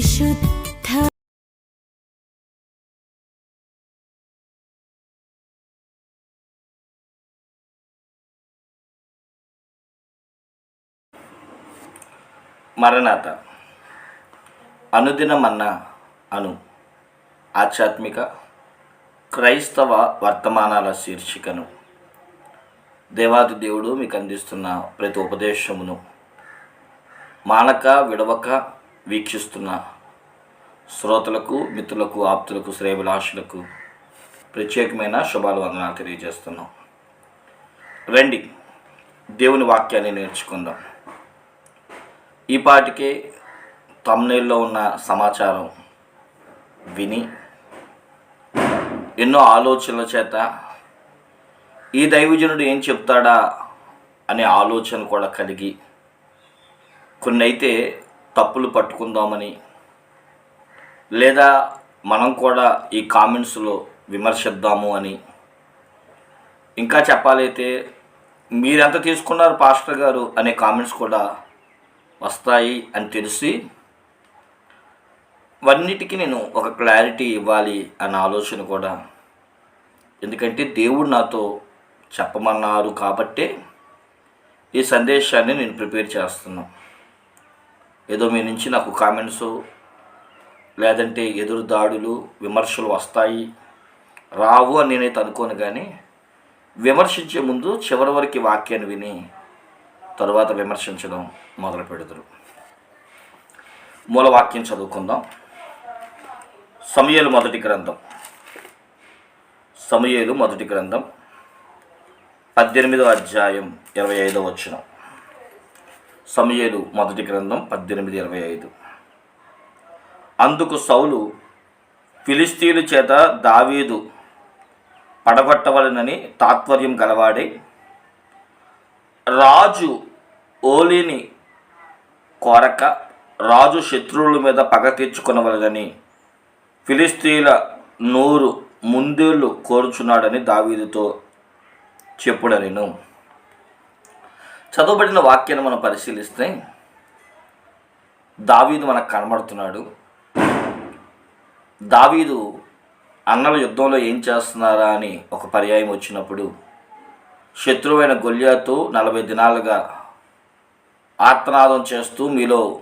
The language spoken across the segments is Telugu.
మరణాత మరణాత. అనుదినమన్న అను. ఆధ్యాత్మిక క్రైస్తవ వర్తమానాల శీర్షికను. దేవాది దేవుడు మీకు అందిస్తున్న ప్రతి ఉపదేశమును. మానక విడవక వీక్షిస్తున్న శ్రోతలకు మిత్రులకు ఆప్తులకు శ్రేయభిలాషులకు ప్రత్యేకమైన శుభాలు వందనాలు తెలియజేస్తున్నాం. రండి దేవుని వాక్యాన్ని నేర్చుకుందాం. ఈ పాటికే తమ్నేల్లో ఉన్న సమాచారం విని ఎన్నో ఆలోచనల చేత ఈ దైవజనుడు ఏం చెప్తాడా అనే ఆలోచన కూడా కలిగి కొన్ని అయితే తప్పులు పట్టుకుందామని లేదా మనం కూడా ఈ కామెంట్స్లో విమర్శిద్దాము అని. ఇంకా చెప్పాలైతే మీరెంత తీసుకున్నారు పాస్టర్ గారు అనే కామెంట్స్ కూడా వస్తాయి అని తెలిసి వన్నిటికీ నేను ఒక క్లారిటీ ఇవ్వాలి అన్న ఆలోచన కూడా. ఎందుకంటే దేవుడు నాతో చెప్పమన్నారు కాబట్టే ఈ సందేశాన్ని నేను ప్రిపేర్ చేస్తున్నాను. ఏదో మీ నుంచి నాకు కామెంట్స్ లేదంటే ఎదురు దాడులు విమర్శలు వస్తాయి. రావు అని నేనైతే అనుకోను కానీ విమర్శించే ముందు చివరి వరకు వాక్యాన్ని విని తరువాత విమర్శించడం మొదలు పెడతారు మూలవాక్యం చదువుకుందాం. సమయలు మొదటి గ్రంథం. సమయలు మొదటి గ్రంథం. పద్దెనిమిదో అధ్యాయం ఇరవై ఐదో వచ్చిన సమయలు మొదటి గ్రంథం పద్దెనిమిది ఇరవై ఐదు. అందుకు సౌలు ఫిలిస్తీన్ల చేత దావీదు పడగొట్టవలనని తాత్పర్యం గలవాడే రాజు ఓలిని కోరక రాజు శత్రువుల మీద పగ తీర్చుకునవలనని ఫిలిస్తీన్ల నూరు ముందేళ్ళు కోరుచున్నాడని దావీదుతో చెప్పుడనిను. చదవబడిన వాక్యాన్ని మనం పరిశీలిస్తే దావీదు మనకు కనబడుతున్నాడు. దావీదు అన్నల యుద్ధంలో ఏం చేస్తున్నారా అని ఒక పర్యాయం వచ్చినప్పుడు శత్రువైన గొల్యాతో నలభై దినాలుగా ఆత్మనాదం చేస్తూ మీలో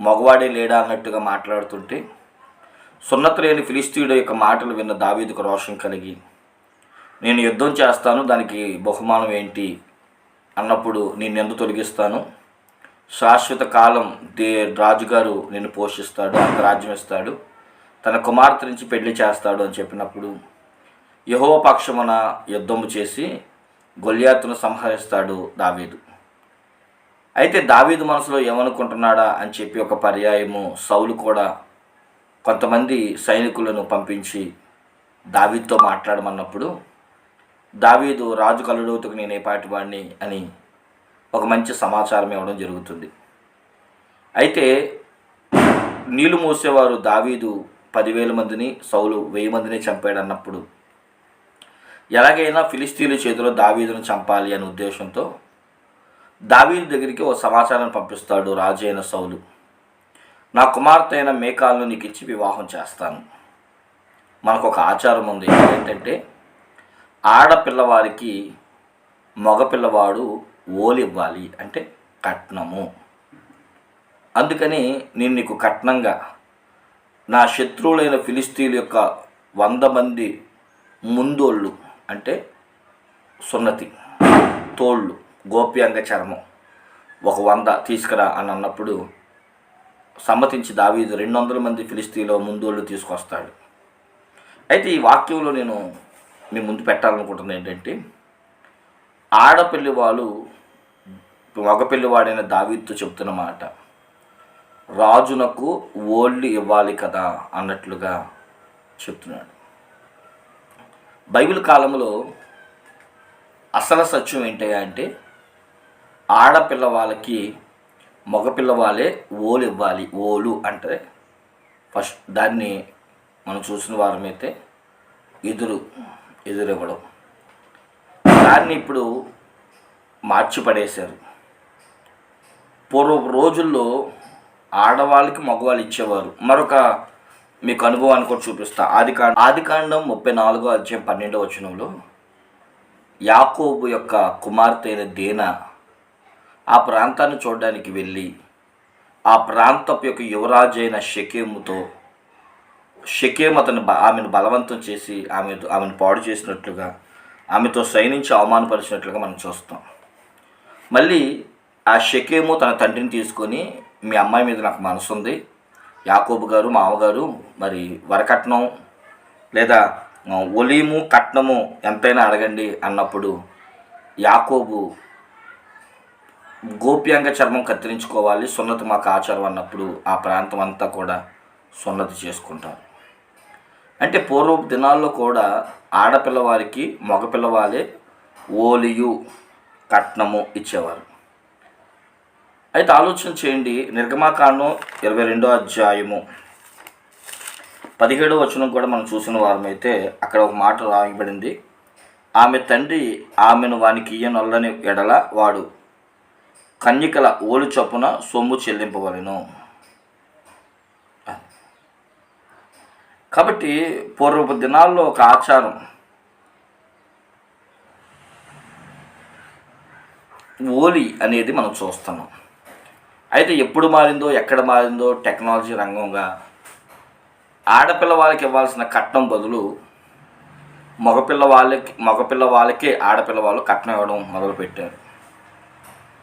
మగవాడే లేడా అన్నట్టుగా మాట్లాడుతుంటే సున్నత లేని ఫిలిస్తీయుడు యొక్క మాటలు విన్న దావీదుకు రోషం కలిగి నేను యుద్ధం చేస్తాను దానికి బహుమానం ఏంటి? అన్నప్పుడు నేను ఎందు తొలగిస్తాను? శాశ్వత కాలం దే రాజుగారు నేను పోషిస్తాడు అంత రాజ్యం ఇస్తాడు. తన కుమార్తె నుంచి పెళ్ళి చేస్తాడు అని చెప్పినప్పుడు యహోపక్షమున యుద్ధము చేసి గొల్యాతును సంహరిస్తాడు దావీదు. అయితే దావీదు మనసులో ఏమనుకుంటున్నాడా అని చెప్పి ఒక పర్యాయము సౌలు కూడా కొంతమంది సైనికులను పంపించి దావీదుతో మాట్లాడమన్నప్పుడు దావీదు రాజు కలుడవుతుకు నేనే పాటివాడిని అని ఒక మంచి సమాచారం ఇవ్వడం జరుగుతుంది. అయితే నీళ్ళు మోసేవారు దావీదు పదివేల మందిని సౌలు వెయ్యి మందిని చంపాడు అన్నప్పుడు ఎలాగైనా ఫిలిస్తీన్ల చేతిలో దావీదును చంపాలి అనే ఉద్దేశంతో దావీదు దగ్గరికి ఓ సమాచారం పంపిస్తాడు రాజు అయిన సౌలు. నా కుమార్తె అయిన మేకాలను నీకు ఇచ్చి వివాహం చేస్తాను. మనకు ఒక ఆచారం ఉంది. ఏంటంటే ఆడపిల్లవారికి మగపిల్లవాడు ఓలివ్వాలి అంటే కట్నము. అందుకని నేను నీకు కట్నంగా నా శత్రువులైన ఫిలిస్తీన్ల యొక్క వంద మంది ముందోళ్ళు అంటే సున్నతి తోళ్ళు గోప్యాంగ చర్మం ఒక వంద తీసుకురా అని అన్నప్పుడు సమ్మతించి దావీదు రెండు వందల మంది ఫిలిస్తీన్లో ముందోళ్ళు తీసుకొస్తాడు. అయితే ఈ వాక్యంలో నేను మీ ముందు పెట్టాలనుకుంటుంది ఏంటంటే ఆడపిల్లి వాళ్ళు మగపిల్లివాడైన దావీతో చెప్తున్న మాట రాజునకు ఓళ్ళు ఇవ్వాలి కదా అన్నట్లుగా చెప్తున్నాడు. బైబిల్ కాలంలో అసలు సత్యం ఏంటయ్యా అంటే ఆడపిల్ల వాళ్ళకి మగపిల్లవాళ్ళే ఓలు ఇవ్వాలి ఓలు అంటే ఫస్ట్ దాన్ని మనం చూసిన వారమైతే ఎదురు ఎదురవ్వడం. దాన్ని ఇప్పుడు మార్చి పడేశారు రోజుల్లో ఆడవాళ్ళకి మగవాళ్ళు ఇచ్చేవారు. మరొక మీకు అనుభవాన్ని కూడా చూపిస్తా. ఆది కాండ ఆది కాండం ముప్పై నాలుగో అధ్యాయం పన్నెండో వచనంలో యాకోబు యొక్క కుమార్తె అయిన దీన ఆ ప్రాంతాన్ని చూడడానికి వెళ్ళి ఆ ప్రాంతపు యొక్క యువరాజు అయిన షకేముతో షకేమ్ అతను బ- ఆమెను బలవంతం చేసి ఆమె ఆమెను పాడు చేసినట్లుగా ఆమెతో సైనించి అవమానపరిచినట్లుగా మనం చూస్తాం. మళ్ళీ ఆ షకేము తన తండ్రిని తీసుకొని మీ అమ్మాయి మీద నాకు మనసు ఉంది. యాకోబు గారు మామగారు మరి వరకట్నం లేదా ఒలీము కట్నము ఎంతైనా అడగండి అన్నప్పుడు యాకోబు గోప్యంగా చర్మం కత్తిరించుకోవాలి సున్నతి మాకు ఆచారం అన్నప్పుడు ఆ ప్రాంతం అంతా కూడా సున్నతి చేసుకుంటారు. అంటే పూర్వపు దినాల్లో కూడా ఆడపిల్లవారికి మగపిల్లవారే ఓలియు కట్నము ఇచ్చేవారు. అయితే ఆలోచన చేయండి నిర్గమాకాండం ఇరవై రెండో అధ్యాయము. పదిహేడో వచనం కూడా మనం చూసిన వారమైతే అక్కడ ఒక మాట రాయబడింది. ఆమె తండ్రి ఆమెను వానికి ఇయ్యనొల్లని ఎడల వాడు కన్యకల ఓలు చొప్పున సొమ్ము చెల్లింపవలను. కాబట్టి పూర్వపు దినాల్లో ఒక ఆచారం. ఓలి అనేది మనం చూస్తున్నాం. అయితే ఎప్పుడు మారిందో ఎక్కడ మారిందో టెక్నాలజీ రంగంగా ఆడపిల్ల వాళ్ళకి ఇవ్వాల్సిన కట్నం బదులు మగపిల్ల వాళ్ళకి మగపిల్ల వాళ్ళకే ఆడపిల్ల వాళ్ళు కట్నం ఇవ్వడం మొదలుపెట్టారు.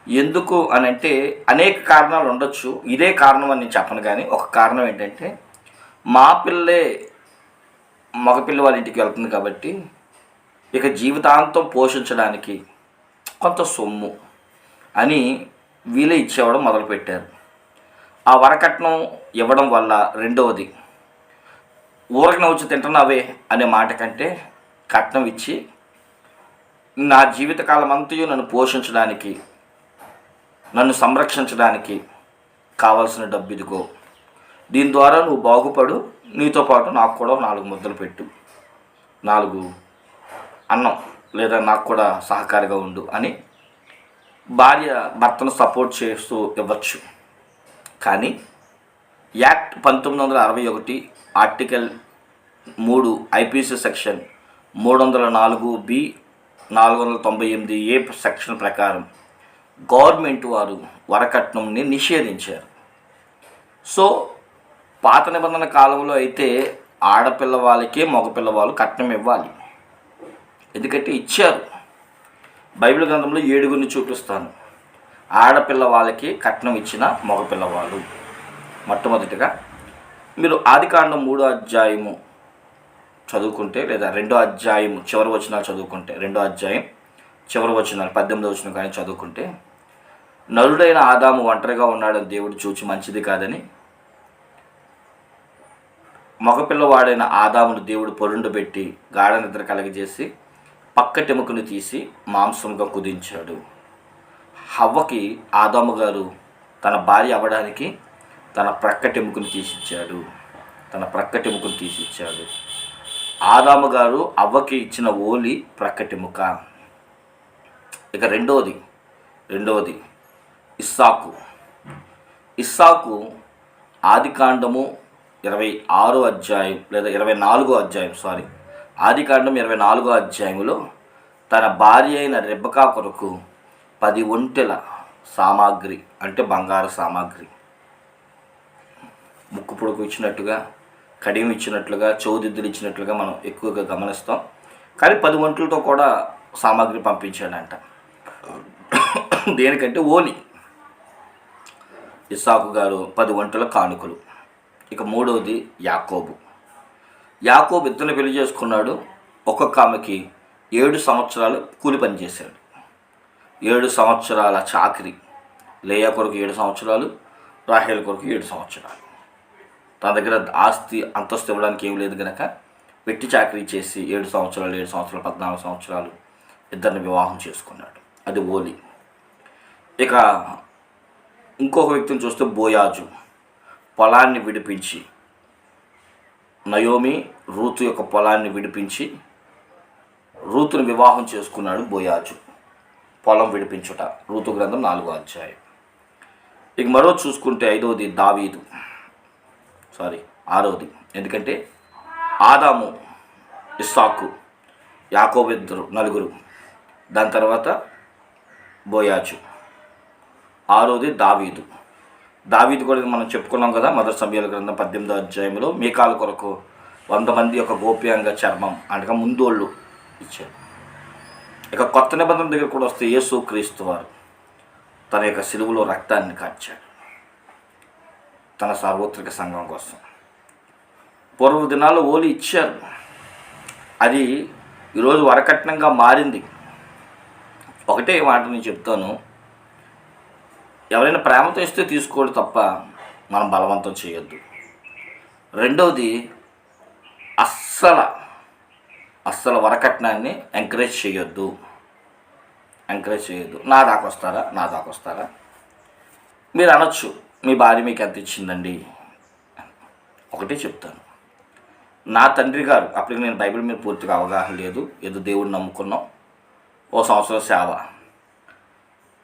ఎందుకు అని అంటే అనేక కారణాలు ఉండొచ్చు. ఇదే కారణం అని నేను చెప్పను కానీ ఒక కారణం ఏంటంటే మా పిల్లే మగపిల్ల వాళ్ళ ఇంటికి వెళ్తుంది కాబట్టి ఇక జీవితాంతం పోషించడానికి కొంత సొమ్ము అని వీలే ఇచ్చేవడం మొదలుపెట్టారు. ఆ వరకట్నం ఇవ్వడం వల్ల రెండవది ఊరకన వచ్చి తింటున్నావే అనే మాట కంటే కట్నం ఇచ్చి నా జీవితకాలం అంతయు నన్ను పోషించడానికి నన్ను సంరక్షించడానికి కావాల్సిన డబ్బు ఇదిగో. దీని ద్వారా నువ్వు బాగుపడు నీతో పాటు నాకు కూడా నాలుగు ముద్దలు పెట్టు. నాలుగు అన్నం లేదా నాకు కూడా సహకారిగా ఉండు అని భార్య భర్తను సపోర్ట్ చేస్తూ ఇవ్వచ్చు. కానీ యాక్ట్ పంతొమ్మిది వందల అరవై ఒకటి ఆర్టికల్ మూడు ఐపీసీ సెక్షన్ మూడు వందల నాలుగు బి నాలుగు వందల తొంభై ఎనిమిది ఏ సెక్షన్ ప్రకారం గవర్నమెంట్ వారు వరకట్నంని నిషేధించారు. సో పాత నిబంధన కాలంలో అయితే ఆడపిల్ల వాళ్ళకే మగపిల్ల వాళ్ళు కట్నం ఇవ్వాలి. ఎందుకంటే ఇచ్చారు. బైబిల్ గ్రంథంలో ఏడుగురిని చూపిస్తాను. ఆడపిల్ల వాళ్ళకి కట్నం ఇచ్చిన మగపిల్లవాడు మొట్టమొదటిగా మీరు ఆదికాండం మూడో అధ్యాయము చదువుకుంటే లేదా రెండో అధ్యాయం చివరి వచనాలు చదువుకుంటే రెండో అధ్యాయం చివరి వచనాలు పద్దెనిమిదో వచనం కానీ చదువుకుంటే నరుడైన ఆదాము ఒంటరిగా ఉన్నాడని దేవుడు చూచి మంచిది కాదని మగపిల్లవాడైన ఆదామును దేవుడు పొరుండు పెట్టి గాఢ నిద్ర కలగజేసి పక్కటెముకను తీసి మాంసంగా కుదించాడు. హవ్వకి ఆదాము గారు తన భార్య అవ్వడానికి తన ప్రక్కటెముకను తీసిచ్చాడు. తన ప్రక్కటెముకను తీసిచ్చాడు. ఆదాము గారు అవ్వకి ఇచ్చిన ఓలి ప్రక్కటెముక ఇక రెండవది రెండవది ఇస్సాకు. ఇస్సాకు ఆదికాండము ఇరవై ఆరో అధ్యాయం లేదా ఇరవై నాలుగో అధ్యాయం సారీ ఆదికాండం ఇరవై నాలుగో అధ్యాయంలో తన భార్య అయిన రెబ్బకా కొరకు పది ఒంటెల సామాగ్రి అంటే బంగారు సామాగ్రి ముక్కు పొడుకు ఇచ్చినట్టుగా కడియం ఇచ్చినట్లుగా చౌదిద్దులు ఇచ్చినట్లుగా మనం ఎక్కువగా గమనిస్తాం. కానీ పది ఒంట్లతో కూడా సామాగ్రి పంపించాడంట. దేనికంటే ఓలి ఇసాకు గారు పది వంటల కానుకలు. ఇక మూడవది యాకోబు. యాకోబు ఇద్దరిని పెళ్ళి చేసుకున్నాడు. ఒక్కొక్క ఆమెకి ఏడు సంవత్సరాలు కూలి పని చేశాడు. ఏడు సంవత్సరాల చాకరీ. లేయా కొరకు ఏడు సంవత్సరాలు రాహేల్ కొరకు ఏడు సంవత్సరాలు. తన దగ్గర ఆస్తి అంతస్తు ఇవ్వడానికి ఏం లేదు కనుక పెట్టి చాకరీ చేసి ఏడు సంవత్సరాలు ఏడు సంవత్సరాలు పద్నాలుగు సంవత్సరాలు ఇద్దరిని వివాహం చేసుకున్నాడు. అది ఓలి. ఇక ఇంకొక వ్యక్తిని చూస్తే బోయాజు. పొలాన్ని విడిపించి నయోమి రూతు యొక్క పొలాన్ని విడిపించి రూతుని వివాహం చేసుకున్నాడు బోయాజు. పొలం విడిపించుట రూతు గ్రంథం నాలుగో అధ్యాయం. ఇక మరో చూసుకుంటే ఐదవది దావీదు. సారీ ఆరవది. ఎందుకంటే ఆదాము ఇస్సాకు యాకోబిద్దరు నలుగురు. దాని తర్వాత బోయాచు ఆరోది దావీదు. దావీది కూడా మనం చెప్పుకున్నాం కదా మదర్ సమయాల గ్రంథం పద్దెనిమిదో అధ్యాయంలో మీకాల కొరకు వంద మంది యొక్క గోప్యాంగ చర్మం అనగా ముందోళ్ళు ఇచ్చారు. ఇక కొత్త నిబంధన దగ్గర కూడా వస్తే యేసు క్రీస్తు వారు తన యొక్క సిలువులో రక్తాన్ని కార్చాడు తన సార్వత్రిక సంఘం కోసం. పూర్వ దినాల్లో ఓలి ఇచ్చారు. అది ఈరోజు వరకట్నంగా మారింది. ఒకటే మాట నేను చెప్తాను. ఎవరైనా ప్రేమతో ఇస్తే తీసుకోడు తప్ప మనం బలవంతం చేయొద్దు. రెండవది అస్సల అస్సలు వరకట్నాన్ని ఎంకరేజ్ చేయొద్దు. ఎంకరేజ్ చేయొద్దు. నా దాకా వస్తారా? నా దాకా వస్తారా? మీరు అనొచ్చు మీ భార్య మీకు ఎంత ఇచ్చిందండి? ఒకటే చెప్తాను. నా తండ్రి గారు అప్పటికి నేను బైబిల్ మీద పూర్తిగా అవగాహన లేదు. ఏదో దేవుడిని నమ్ముకున్నాం. ఓ సంవత్సరం సేవ.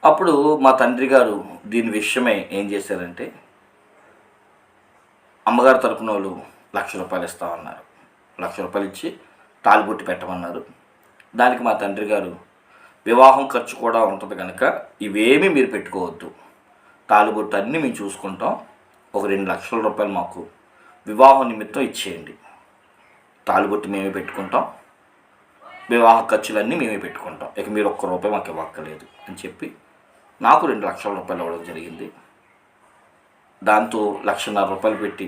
అప్పుడు మా తండ్రి గారు దీని విషయమే ఏం చేశారంటే అమ్మగారు తరపున వాళ్ళు లక్ష రూపాయలు ఇస్తామన్నారు లక్ష రూపాయలు ఇచ్చి తాలిబొట్టి పెట్టమన్నారు. దానికి మా తండ్రి గారు వివాహం ఖర్చు కూడా ఉంటుంది కనుక ఇవేమీ మీరు పెట్టుకోవద్దు. తాలిబొట్టు అన్నీ మేము చూసుకుంటాం. ఒక రెండు లక్షల రూపాయలు మాకు వివాహం నిమిత్తం ఇచ్చేయండి. తాలిబొట్టు మేమే పెట్టుకుంటాం. వివాహ ఖర్చులన్నీ మేమే పెట్టుకుంటాం. ఇక మీరు ఒక్క రూపాయి మాకు ఇవ్వక్కర్లేదు అని చెప్పి నాకు రెండు లక్షల రూపాయలు ఇవ్వడం జరిగింది. దాంతో లక్షన్నర రూపాయలు పెట్టి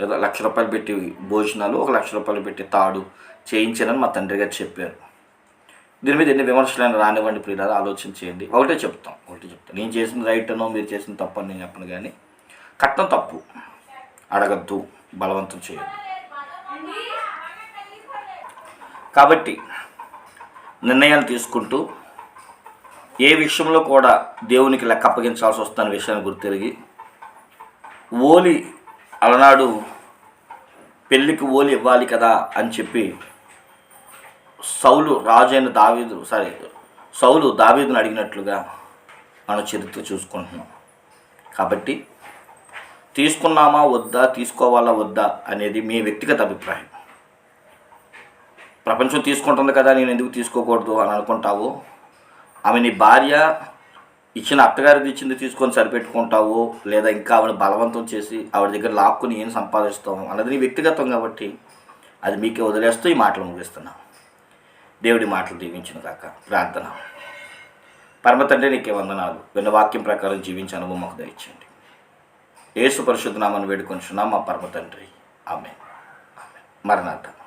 లేదా లక్ష రూపాయలు పెట్టి భోజనాలు ఒక లక్ష రూపాయలు పెట్టి తాడు చేయించానని మా తండ్రి గారు చెప్పారు. దీని మీద ఎన్ని విమర్శలైనా రానివ్వండి ప్రియులారా ఆలోచన చేయండి. ఒకటే చెప్తాం ఒకటే చెప్తాం. నేను చేసిన రైట్ అనో మీరు చేసిన తప్పు అని నేను చెప్పను కానీ కట్నం తప్పు. అడగద్దు బలవంతం చేయొద్దు. కాబట్టి నిర్ణయాలు తీసుకుంటూ ఏ విషయంలో కూడా దేవునికి లెక్క అప్పగించాల్సి వస్తున్న విషయాన్ని గుర్తిరిగి ఓలి అలనాడు పెళ్ళికి ఓలి ఇవ్వాలి కదా అని చెప్పి సౌలు రాజు అయిన దావీదు సారీ సౌలు దావీదును అడిగినట్లుగా మన చరిత్ర చూసుకుంటున్నాం. కాబట్టి తీసుకున్నామా వద్దా తీసుకోవాలా వద్దా అనేది మీ వ్యక్తిగత అభిప్రాయం. ప్రపంచం తీసుకుంటుంది కదా నేను ఎందుకు తీసుకోకూడదు అని అనుకుంటావు? ఆమె నీ భార్య ఇచ్చిన అత్తగారిది ఇచ్చింది తీసుకొని సరిపెట్టుకుంటావు లేదా ఇంకా ఆవిడ బలవంతం చేసి ఆవిడ దగ్గర లాక్కుని ఏం సంపాదిస్తావు అన్నది నీ వ్యక్తిగతం కాబట్టి అది మీకే వదిలేస్తూ ఈ మాటలు ముగిస్తున్నా. దేవుడి మాటలు దీవించిన కాక ప్రార్థన. పరమతండ్రి నీకే వందనాలు. విన్న వాక్యం ప్రకారం జీవించే అనుభవం మాకు దయచేయండి. ఏసు పరిశుద్ధనామని వేడుకొంచున్నాం మా పరమతండ్రి. ఆమె మరణార్థం.